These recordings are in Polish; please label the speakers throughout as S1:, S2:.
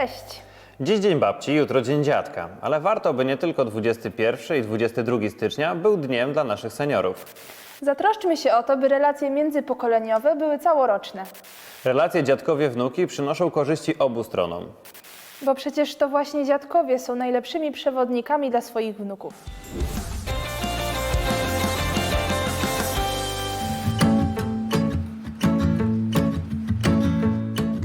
S1: Cześć!
S2: Dziś dzień babci, jutro dzień dziadka, ale warto, by nie tylko 21 i 22 stycznia był dniem dla naszych seniorów.
S1: Zatroszczmy się o to, by relacje międzypokoleniowe były całoroczne.
S2: Relacje dziadkowie-wnuki przynoszą korzyści obu stronom.
S1: Bo przecież to właśnie dziadkowie są najlepszymi przewodnikami dla swoich wnuków.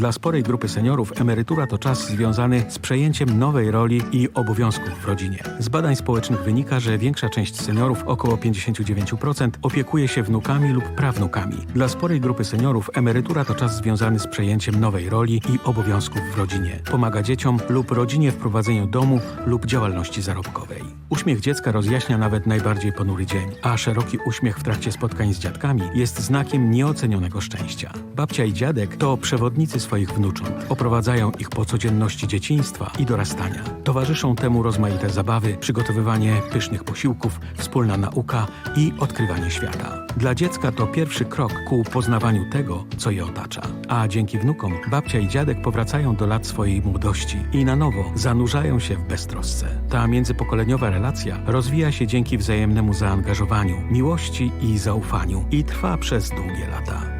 S3: Dla sporej grupy seniorów emerytura to czas związany z przejęciem nowej roli i obowiązków w rodzinie. Z badań społecznych wynika, że większa część seniorów, około 59%, opiekuje się wnukami lub prawnukami. Dla sporej grupy seniorów emerytura to czas związany z przejęciem nowej roli i obowiązków w rodzinie. Pomaga dzieciom lub rodzinie w prowadzeniu domu lub działalności zarobkowej. Uśmiech dziecka rozjaśnia nawet najbardziej ponury dzień, a szeroki uśmiech w trakcie spotkań z dziadkami jest znakiem nieocenionego szczęścia. Babcia i dziadek to przewodnicy swoich wnucząt. Oprowadzają ich po codzienności dzieciństwa i dorastania. Towarzyszą temu rozmaite zabawy, przygotowywanie pysznych posiłków, wspólna nauka i odkrywanie świata. Dla dziecka to pierwszy krok ku poznawaniu tego, co je otacza. A dzięki wnukom babcia i dziadek powracają do lat swojej młodości i na nowo zanurzają się w beztrosce. Ta międzypokoleniowa relacja rozwija się dzięki wzajemnemu zaangażowaniu, miłości i zaufaniu i trwa przez długie lata.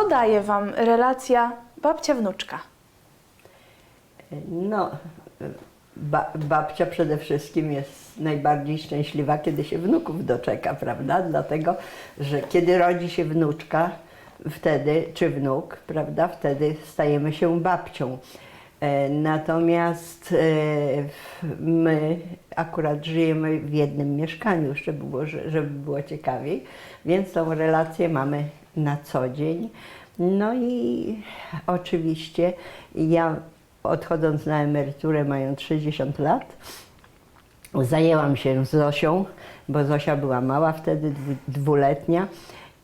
S1: Co daje Wam relacja babcia-wnuczka?
S4: No, ba, babcia przede wszystkim jest najbardziej szczęśliwa, kiedy się wnuków doczeka, prawda? Dlatego, że kiedy rodzi się wnuczka, wtedy, czy wnuk, prawda, wtedy stajemy się babcią. E, Natomiast e, my akurat żyjemy w jednym mieszkaniu, żeby było, żeby było ciekawiej, więc tą relację mamy na co dzień. No i oczywiście ja odchodząc na emeryturę, mając 60 lat, zajęłam się Zosią, bo Zosia była mała wtedy, dwu- dwuletnia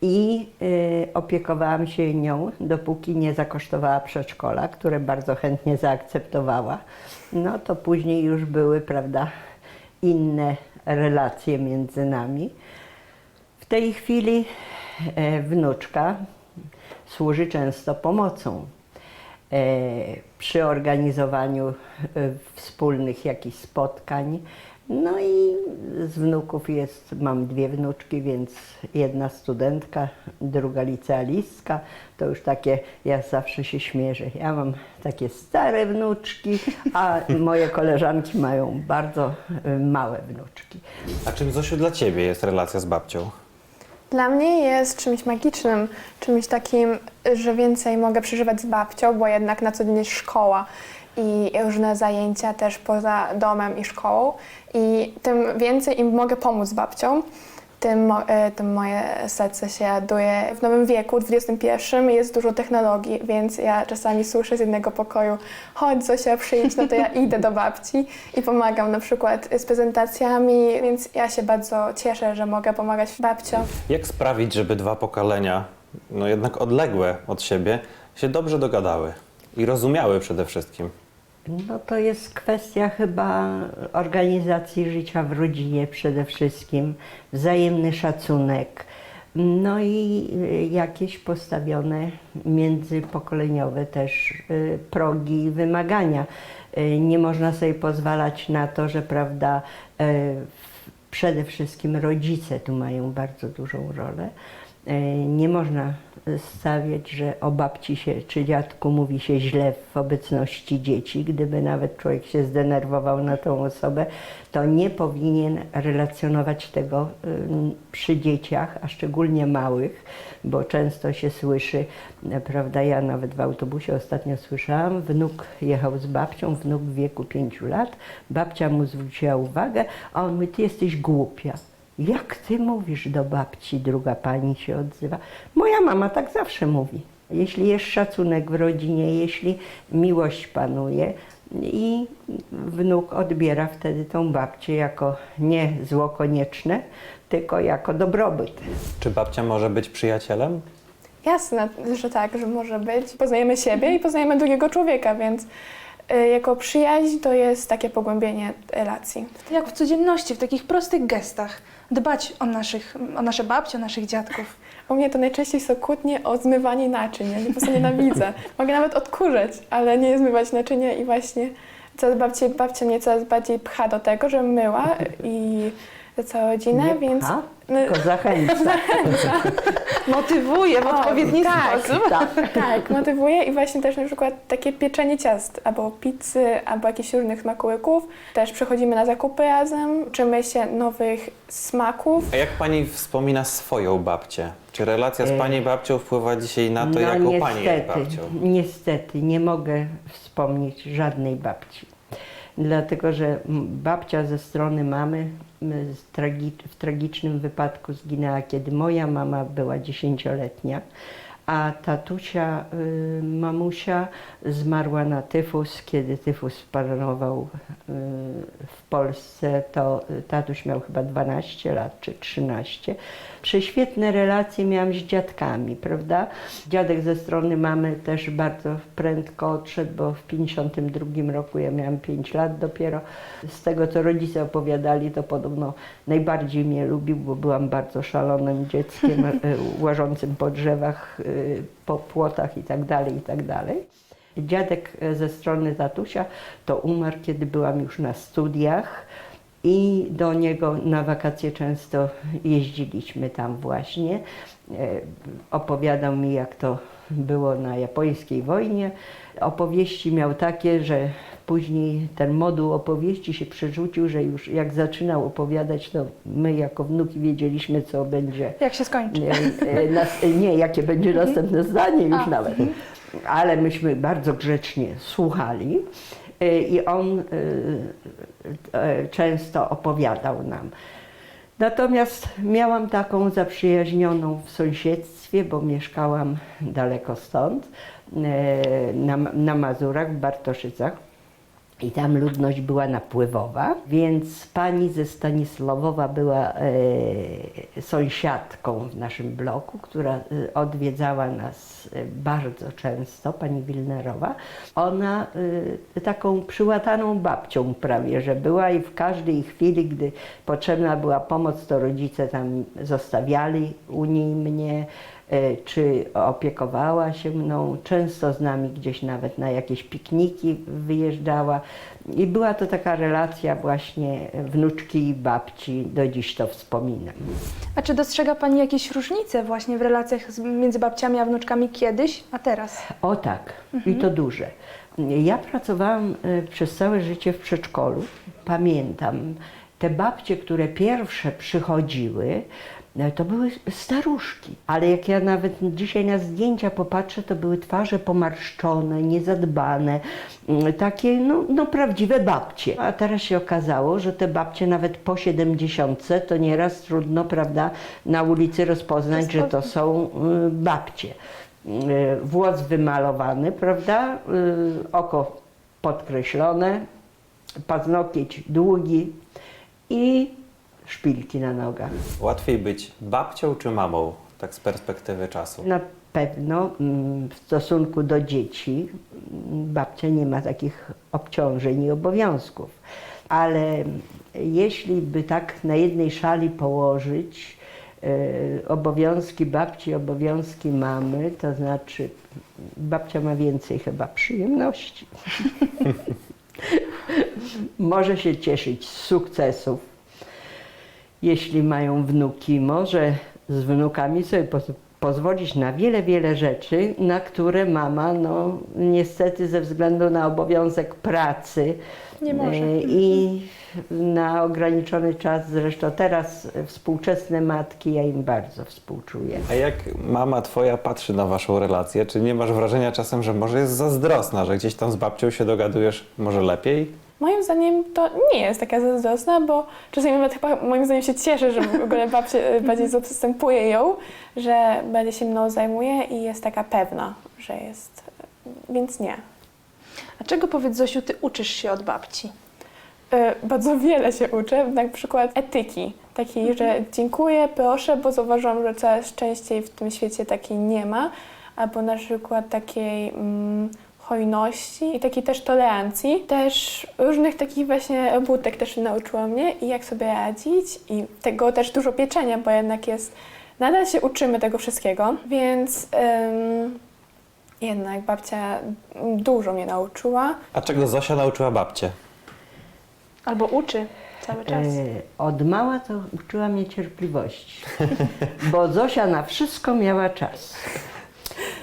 S4: i y, opiekowałam się nią, dopóki nie zakosztowała przedszkola, które bardzo chętnie zaakceptowała. No to później już były, prawda, inne relacje między nami. W tej chwili e, wnuczka służy często pomocą e, przy organizowaniu e, wspólnych jakichś spotkań. No i z wnuków jest, mam dwie wnuczki, więc jedna studentka, druga licealistka. To już takie, ja zawsze się śmierzę. Ja mam takie stare wnuczki, a moje koleżanki mają bardzo małe wnuczki.
S2: A czym, Zosiu, dla Ciebie jest relacja z babcią?
S5: Dla mnie jest czymś magicznym, czymś takim, że więcej mogę przeżywać z babcią, bo jednak na co dzień jest szkoła i różne zajęcia też poza domem i szkołą. I tym więcej im mogę pomóc z babcią, tym, mo- e, tym moje serce się raduje. W nowym wieku, XXI, jest dużo technologii, więc ja czasami słyszę z jednego pokoju chodź Zosia, przyjdź, no to ja idę do babci i pomagam na przykład z prezentacjami, więc ja się bardzo cieszę, że mogę pomagać babciom.
S2: Jak sprawić, żeby dwa pokolenia, no jednak odległe od siebie, się dobrze dogadały i rozumiały przede wszystkim?
S4: No to jest kwestia chyba organizacji życia w rodzinie przede wszystkim, wzajemny szacunek, no i y, jakieś postawione międzypokoleniowe też y, progi i wymagania. Y, Nie można sobie pozwalać na to, że prawda, przede wszystkim rodzice tu mają bardzo dużą rolę. E, Nie można stawiać, że o babci się czy dziadku mówi się źle w obecności dzieci. Gdyby nawet człowiek się zdenerwował na tą osobę, to nie powinien relacjonować tego przy dzieciach, a szczególnie małych, bo często się słyszy, e, prawda, ja nawet w autobusie ostatnio słyszałam, wnuk jechał z babcią, wnuk w wieku pięciu lat, babcia mu zwróciła uwagę, a on mówi, ty jesteś głupia. Jak ty mówisz do babci, druga pani się odzywa. Moja mama tak zawsze mówi. Jeśli jest szacunek w rodzinie, jeśli miłość panuje, I wnuk odbiera wtedy tą babcię jako nie zło konieczne, tylko jako dobrobyt.
S2: Czy babcia może być przyjacielem?
S5: Jasne, że tak, że może być. Poznajemy siebie i poznajemy drugiego człowieka, więc jako przyjaźń to jest takie pogłębienie relacji.
S1: To jak w codzienności, w takich prostych gestach. Dbać o, naszych, o nasze babcie, o naszych dziadków.
S5: U mnie to najczęściej są kłótnie o zmywanie naczyń. Ja po prostu nienawidzę. Mogę nawet odkurzać, ale nie zmywać naczynia i właśnie coraz bardziej, babcia mnie coraz bardziej pcha do tego, żebym myła i za całą rodzinę,
S4: Nie
S5: więc...
S4: pcha, tylko zachęca.
S1: Motywuje w odpowiedni
S5: tak.
S1: sposób.
S4: tak.
S5: Tak, motywuje i właśnie też na przykład takie pieczenie ciast, albo pizzy, albo jakichś różnych smakołyków. Też przechodzimy na zakupy razem, uczymy się nowych smaków.
S2: A jak pani wspomina swoją babcię? Czy relacja z
S4: E,
S2: pani babcią wpływa dzisiaj na to,
S4: no
S2: jaką pani jest
S4: niestety,
S2: babcią?
S4: niestety nie mogę wspomnieć żadnej babci. Dlatego, że babcia ze strony mamy w tragicznym wypadku zginęła, kiedy moja mama była dziesięcioletnia, a tatusia, y, mamusia zmarła na tyfus. Kiedy tyfus panował y, w Polsce, to y, tatuś miał chyba 12 lat czy 13. Prześwietne relacje miałam z dziadkami, prawda? Dziadek ze strony mamy też bardzo prędko odszedł, bo w 52 roku ja miałam 5 lat dopiero. Z tego, co rodzice opowiadali, to podobno najbardziej mnie lubił, bo byłam bardzo szalonym dzieckiem, e, łażącym po drzewach, po płotach i tak dalej, i tak. Dziadek e, ze strony tatusia to umarł, kiedy byłam już na studiach i do niego na wakacje często jeździliśmy tam właśnie. E, Opowiadał mi, jak to było na japońskiej wojnie. Opowieści miał takie, że później ten moduł opowieści się przerzucił, że już jak zaczynał opowiadać, to my jako wnuki wiedzieliśmy, co będzie
S1: Jak się skończy.
S4: nie, e, nas, nie, jakie będzie następne zdanie już nawet. Ale myśmy bardzo grzecznie słuchali e, i on e, e, często opowiadał nam. Natomiast miałam taką zaprzyjaźnioną w sąsiedztwie, bo mieszkałam daleko stąd, e, na, na Mazurach, w Bartoszycach. I tam ludność była napływowa, więc pani ze Stanisławowa była e, sąsiadką w naszym bloku, która e, odwiedzała nas e, bardzo często, pani Wilnerowa. Ona taką przyłataną babcią prawie, że była i w każdej chwili, gdy potrzebna była pomoc, to rodzice tam zostawiali u niej mnie czy opiekowała się mną, często z nami gdzieś nawet na jakieś pikniki wyjeżdżała. I była to taka relacja właśnie wnuczki i babci, do dziś to wspominam.
S1: A czy dostrzega Pani jakieś różnice właśnie w relacjach z, między babciami a wnuczkami kiedyś, a teraz?
S4: O tak, i to duże. Ja pracowałam e, przez całe życie w przedszkolu. Pamiętam, te babcie, które pierwsze przychodziły, e, to były staruszki. Ale jak ja nawet dzisiaj na zdjęcia popatrzę, to były twarze pomarszczone, niezadbane, mm, takie no, no prawdziwe babcie. A teraz się okazało, że te babcie nawet po 70 to nieraz trudno, prawda, na ulicy rozpoznać, że to są y, babcie. Y, Włos wymalowany, prawda? Y, Oko podkreślone, paznokieć długi i szpilki na nogach.
S2: Łatwiej być babcią czy mamą, tak z perspektywy czasu?
S4: Na pewno mm, w stosunku do dzieci mm, babcia nie ma takich obciążeń i obowiązków, ale jeśli by tak na jednej szali położyć e, obowiązki babci, obowiązki mamy, to znaczy babcia ma więcej chyba przyjemności. Może się cieszyć z sukcesów, jeśli mają wnuki, może z wnukami sobie poz- pozwolić na wiele, wiele rzeczy, na które mama, no niestety ze względu na obowiązek pracy
S1: Nie może.
S4: e, i na ograniczony czas, zresztą teraz współczesne matki, ja im bardzo współczuję.
S2: A jak mama twoja patrzy na waszą relację, czy nie masz wrażenia czasem, że może jest zazdrosna, że gdzieś tam z babcią się dogadujesz może lepiej?
S5: Moim zdaniem to nie jest taka zazdrosna, bo czasami nawet chyba moim zdaniem się cieszy, że w ogóle babcia bardziej zastępuje ją, że będzie się mną zajmuje i jest taka pewna, że jest. Więc nie.
S1: A czego powiedz Zosiu, ty uczysz się od babci?
S5: E, Bardzo wiele się uczę, na przykład etyki. Takiej, że dziękuję, proszę, bo zauważyłam, że coraz częściej w tym świecie takiej nie ma. Albo na przykład takiej mm, hojności i takiej też tolerancji. Też różnych takich właśnie robótek też nauczyła mnie i jak sobie radzić i tego też dużo pieczenia, bo jednak jest, nadal się uczymy tego wszystkiego, więc em, jednak babcia dużo mnie nauczyła.
S2: A czego Zosia nauczyła babcię?
S1: Albo uczy cały czas.
S4: E, Od mała to uczyła mnie cierpliwości, bo Zosia na wszystko miała czas.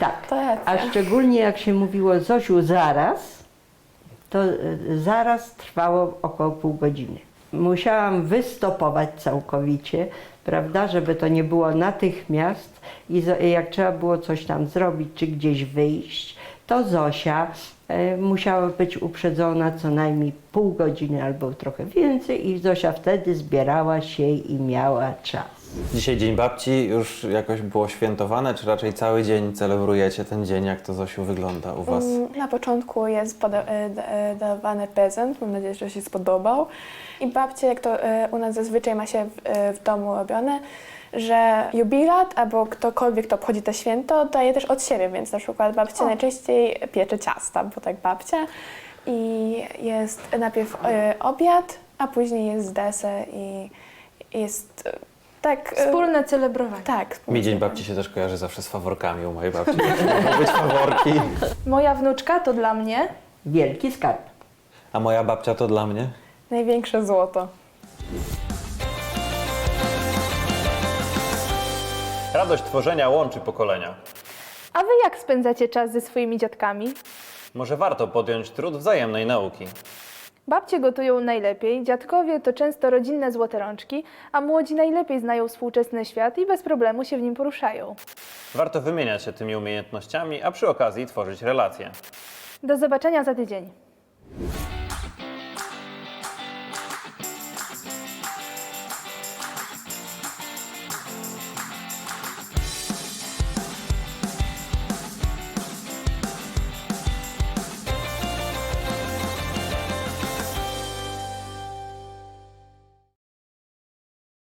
S4: Tak,
S5: To racja.
S4: a szczególnie jak się mówiło Zosiu zaraz, to e, zaraz trwało około pół godziny. Musiałam wystopować całkowicie, prawda, żeby to nie było natychmiast i jak trzeba było coś tam zrobić, czy gdzieś wyjść, to Zosia e, musiała być uprzedzona co najmniej pół godziny albo trochę więcej i Zosia wtedy zbierała się i miała czas.
S2: Dzisiaj Dzień Babci już jakoś było świętowane, czy raczej cały dzień celebrujecie ten dzień? Jak to Zosiu wygląda u Was?
S5: Mm, Na początku jest poda- e, d- e, dawany prezent, mam nadzieję, że się spodobał. I babcie, jak to e, u nas zazwyczaj ma się w, e, w domu robione, że jubilat albo ktokolwiek, kto obchodzi to święto, daje też od siebie, więc na przykład babcia
S1: O.
S5: najczęściej piecze ciasta, bo tak babcia. I jest najpierw e, obiad, a później jest deser i jest e, tak... e,
S1: Wspólne celebrowanie.
S5: Tak.
S2: Mi Dzień Babci się też kojarzy zawsze z faworkami u mojej babci. Mogą być faworki.
S1: Moja wnuczka to dla mnie
S4: Wielki skarb.
S2: A moja babcia to dla mnie?
S5: Największe złoto.
S2: Radość tworzenia łączy pokolenia.
S1: A wy jak spędzacie czas ze swoimi dziadkami?
S2: Może warto podjąć trud wzajemnej nauki.
S1: Babcie gotują najlepiej, dziadkowie to często rodzinne złote rączki, a młodzi najlepiej znają współczesny świat i bez problemu się w nim poruszają.
S2: Warto wymieniać się tymi umiejętnościami, a przy okazji tworzyć relacje.
S1: Do zobaczenia za tydzień.